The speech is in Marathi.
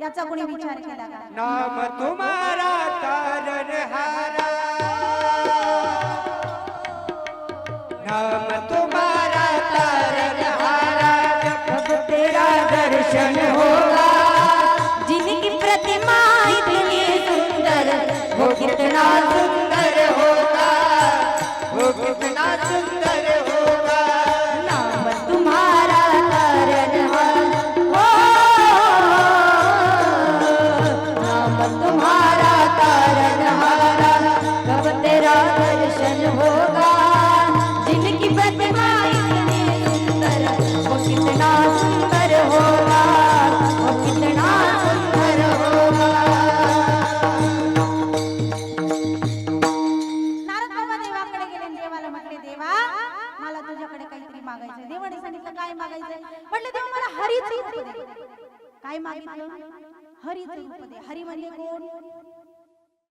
याचा कोणी विचार केला का? नाम तुम्हारा तारनहारा नाम तुम्हारा तारनहारा जब तेरा दर्शन होगा। जिनकी प्रतिमा इतनी सुंदर वो कितना सुंदर देवाने सांगितलं काय मागायचं म्हटलं देवा मला हरीच रूप दे. काय मागितलं? हरीच रूप दे. हरी म्हणजे कोण?